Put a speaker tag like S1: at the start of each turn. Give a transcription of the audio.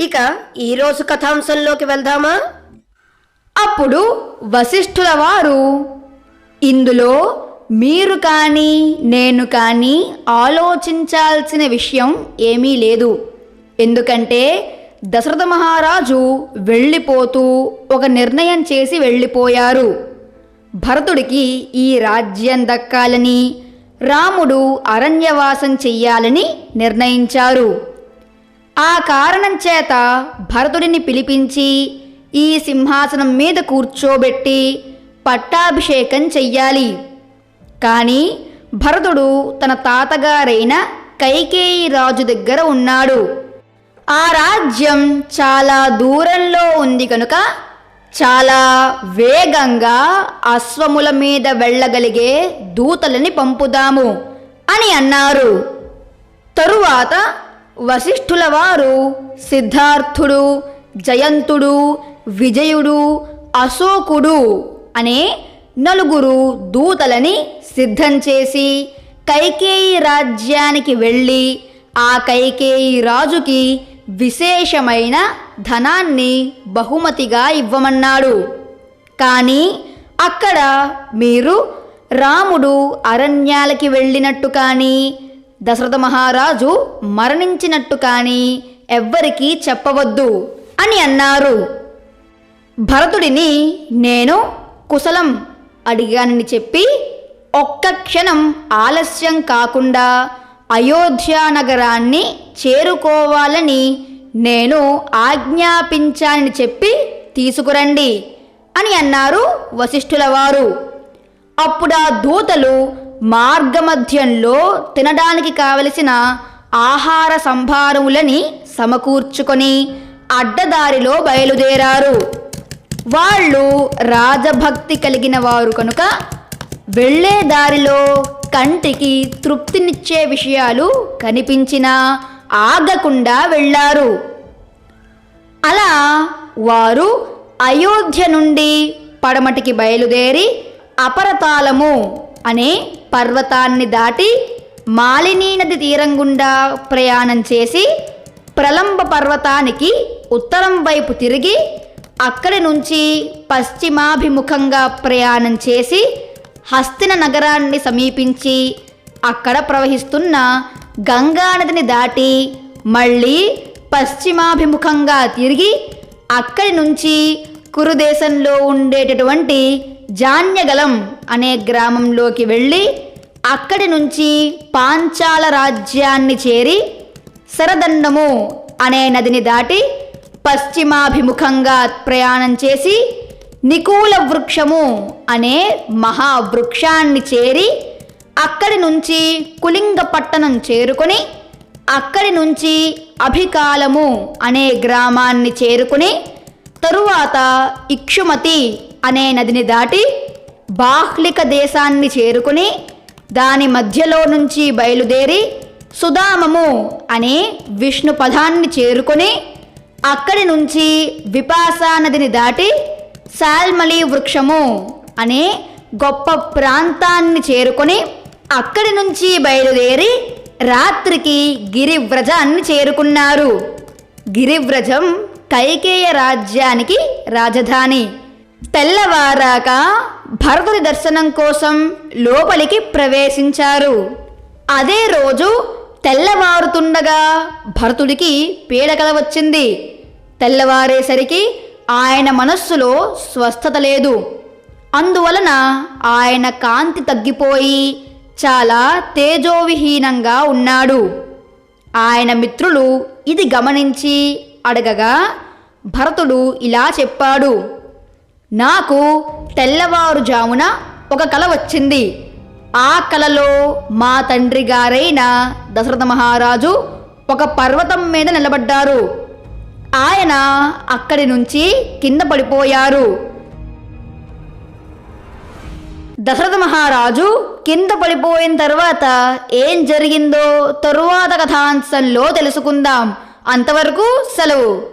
S1: ఇక ఈరోజు కథాంశంలోకి వెళ్దామా?
S2: అప్పుడు వశిష్ఠుల వారు ఇందులో మీరు కానీ నేను కానీ ఆలోచించాల్సిన విషయం ఏమీ లేదు. ఎందుకంటే దశరథ మహారాజు వెళ్ళిపోతూ ఒక నిర్ణయం చేసి వెళ్ళిపోయారు. భరతుడికి ఈ రాజ్యం దక్కాలని రాముడు అరణ్యవాసం చెయ్యాలని నిర్ణయించారు. ఆ కారణం చేత భరతుడిని పిలిపించి ఈ సింహాసనం మీద కూర్చోబెట్టి పట్టాభిషేకం చెయ్యాలి. కానీ భరతుడు తన తాతగారైన కైకేయి రాజు దగ్గర ఉన్నాడు. ఆ రాజ్యం చాలా దూరంలో ఉంది కనుక చాలా వేగంగా అశ్వముల మీద వెళ్ళగలిగే దూతలని పంపుదాము అని అన్నారు. తరువాత వశిష్ఠుల వారు సిద్ధార్థుడు జయంతుడు విజయుడు అశోకుడు అనే నలుగురు దూతలని సిద్ధం చేసి కైకేయి రాజ్యానికి వెళ్ళి ఆ కైకేయి రాజుకి విశేషమైన ధనాన్ని బహుమతిగా ఇవ్వమన్నాడు. కానీ అక్కడ మీరు రాముడు అరణ్యాలకి వెళ్ళినట్టు కానీ దశరథ మహారాజు మరణించినట్టు కానీ ఎవ్వరికీ చెప్పవద్దు అని అన్నారు. భరతుడిని నేను కుశలం అడిగానని చెప్పి ఒక్క క్షణం ఆలస్యం కాకుండా అయోధ్యానగరాన్ని చేరుకోవాలని నేను ఆజ్ఞాపించానని చెప్పి తీసుకురండి అని అన్నారు వశిష్ఠుల వారు. అప్పుడు ఆ దూతలు మార్గమధ్యంలో తినడానికి కావలసిన ఆహార సంభారములని సమకూర్చుకొని అడ్డదారిలో బయలుదేరారు. వాళ్ళు రాజభక్తి కలిగిన వారు కనుక వెళ్ళే దారిలో కంటికి తృప్తినిచ్చే విషయాలు కనిపించినా ఆగకుండా వెళ్ళారు. అలా వారు అయోధ్య నుండి పడమటికి బయలుదేరి అపరతాళము అనే పర్వతాన్ని దాటి మాలినీ నది తీరం గుండా ప్రయాణం చేసి ప్రలంబ పర్వతానికి ఉత్తరం వైపు తిరిగి అక్కడి నుంచి పశ్చిమాభిముఖంగా ప్రయాణం చేసి హస్తిన నగరాన్ని సమీపించి అక్కడ ప్రవహిస్తున్న గంగానదిని దాటి మళ్ళీ పశ్చిమాభిముఖంగా తిరిగి అక్కడి నుంచి కురుదేశంలో ఉండేటటువంటి జాన్యగలం అనే గ్రామంలోకి వెళ్ళి అక్కడి నుంచి పాంచాల రాజ్యాన్ని చేరి శరదండము అనే నదిని దాటి పశ్చిమాభిముఖంగా ప్రయాణం చేసి నికూల వృక్షము అనే మహావృక్షాన్ని చేరి అక్కడి నుంచి కులింగ పట్టణం చేరుకొని అక్కడి నుంచి అభికాలము అనే గ్రామాన్ని చేరుకుని తరువాత ఇక్షుమతి అనే నదిని దాటి బాహ్లిక దేశాన్ని చేరుకుని దాని మధ్యలో నుంచి బయలుదేరి సుధామము అనే విష్ణు పదాన్ని చేరుకొని అక్కడి నుంచి విపాసా నదిని దాటి శాల్మలి వృక్షము అనే గొప్ప ప్రాంతాన్ని చేరుకొని అక్కడి నుంచి బయలుదేరి రాత్రికి గిరివ్రజాన్ని చేరుకున్నారు. గిరివ్రజం కైకేయ రాజ్యానికి రాజధాని. తెల్లవారాక భరతుడి దర్శనం కోసం లోపలికి ప్రవేశించారు. అదే రోజు తెల్లవారుతుండగా భరతుడికి పీడకల వచ్చింది. తెల్లవారేసరికి ఆయన మనస్సులో స్వస్థత లేదు. అందువలన ఆయన కాంతి తగ్గిపోయి చాలా తేజోవిహీనంగా ఉన్నాడు. ఆయన మిత్రులు ఇది గమనించి అడగగా భరతుడు ఇలా చెప్పాడు. నాకు తెల్లవారుజామున ఒక కల వచ్చింది. ఆ కలలో మా తండ్రి గారైన దశరథ మహారాజు ఒక పర్వతం మీద నిలబడ్డారు. ఆయన అక్కడి నుంచి కింద పడిపోయారు. దశరథ మహారాజు కింద పడిపోయిన తర్వాత ఏం జరిగిందో తరువాత కథాంశంలో తెలుసుకుందాం. అంతవరకు సెలవు.